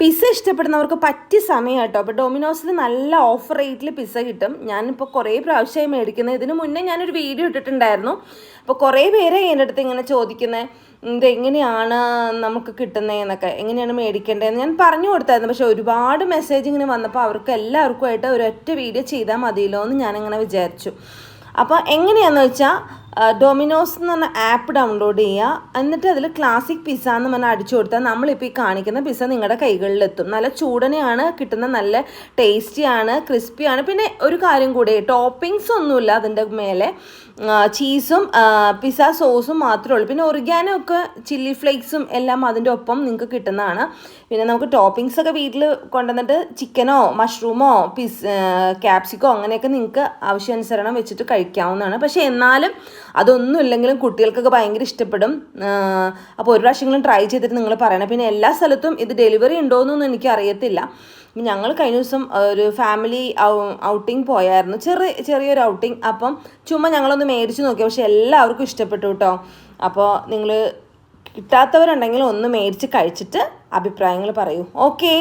Pizza ഇഷ്ടപ്പെടുന്നവർക്ക് പറ്റിയ സമയം കേട്ടോ അപ്പോൾ ഡൊമിനോസിൽ നല്ല ഓഫർ റേറ്റിൽ പിസ്സ കിട്ടും. ഞാനിപ്പോൾ കുറേ പ്രാവശ്യമായി മേടിക്കുന്നത് ഇതിന് മുന്നേ ഞാനൊരു വീഡിയോ ഇട്ടിട്ടുണ്ടായിരുന്നു. അപ്പോൾ കുറേ പേരെ എന്റെ അടുത്ത് ഇങ്ങനെ ചോദിക്കുന്നത് ഇതെങ്ങനെയാണ് നമുക്ക് കിട്ടുന്നതെന്നൊക്കെ എങ്ങനെയാണ് മേടിക്കേണ്ടതെന്ന് ഞാൻ പറഞ്ഞു കൊടുത്തായിരുന്നു. പക്ഷേ ഒരുപാട് മെസ്സേജ് ഇങ്ങനെ വന്നപ്പോൾ അവർക്ക് എല്ലാവർക്കുമായിട്ട് ഒരൊറ്റ വീഡിയോ ചെയ്താൽ മതിയല്ലോ എന്ന് ഞാനിങ്ങനെ വിചാരിച്ചു. അപ്പോൾ എങ്ങനെയാണെന്ന് വെച്ചാൽ ഡൊമിനോസ് എന്ന് പറഞ്ഞ ആപ്പ് ഡൗൺലോഡ് ചെയ്യുക. എന്നിട്ട് അതിൽ ക്ലാസിക് പിസ്സ എന്ന് പറഞ്ഞാൽ അടിച്ചു കൊടുത്താൽ നമ്മളിപ്പോൾ ഈ കാണിക്കുന്ന പിസ്സ നിങ്ങളുടെ കൈകളിലെത്തും. നല്ല ചൂടനെയാണ് കിട്ടുന്ന നല്ല ടേസ്റ്റിയാണ് ക്രിസ്പിയാണ് പിന്നെ ഒരു കാര്യം കൂടി ടോപ്പിങ്സ് ഒന്നുമില്ല അതിന്റെ മേലെ. ചീസും പിസ്സ സോസും മാത്രമേ ഉള്ളൂ. പിന്നെ ഒറിഗാനോ ഒക്കെ ചില്ലി ഫ്ലേക്സും എല്ലാം അതിന്റെ ഒപ്പം നിങ്ങൾക്ക് കിട്ടുന്നതാണ്. പിന്നെ നമുക്ക് ടോപ്പിങ്സ് ഒക്കെ വീട്ടിൽ കൊണ്ടുവന്നിട്ട് ചിക്കനോ മഷ്റൂമോ പിസ് ക്യാപ്സിക്കോ അങ്ങനെയൊക്കെ നിങ്ങൾക്ക് ആവശ്യാനുസരണം വെച്ചിട്ട് കഴിക്കാവുന്നതാണ്. പക്ഷേ എന്നാലും അതൊന്നും ഇല്ലെങ്കിലും കുട്ടികൾക്കൊക്കെ ഭയങ്കര ഇഷ്ടപ്പെടും. അപ്പോൾ ഒരു പ്രാവശ്യങ്ങളും ട്രൈ ചെയ്തിട്ട് നിങ്ങൾ പറയണം. പിന്നെ എല്ലാ സ്ഥലത്തും ഇത് ഡെലിവറി ഉണ്ടോ ഉണ്ടോയെന്നൊന്നും എനിക്ക് അറിയത്തില്ല ഞങ്ങൾ കഴിഞ്ഞ ദിവസം ഒരു ഫാമിലി ഔട്ടിങ് പോയായിരുന്നു. ചെറിയ ചെറിയൊരു ഔട്ടിങ് അപ്പം ചുമ്മാ ഞങ്ങളൊന്ന് മേടിച്ച് നോക്കി. പക്ഷെ എല്ലാവർക്കും ഇഷ്ടപ്പെട്ടു കേട്ടോ അപ്പോൾ നിങ്ങൾ കിട്ടാത്തവരുണ്ടെങ്കിൽ ഒന്ന് മേടിച്ച് കഴിച്ചിട്ട് അഭിപ്രായങ്ങൾ പറയൂ. ഓക്കെ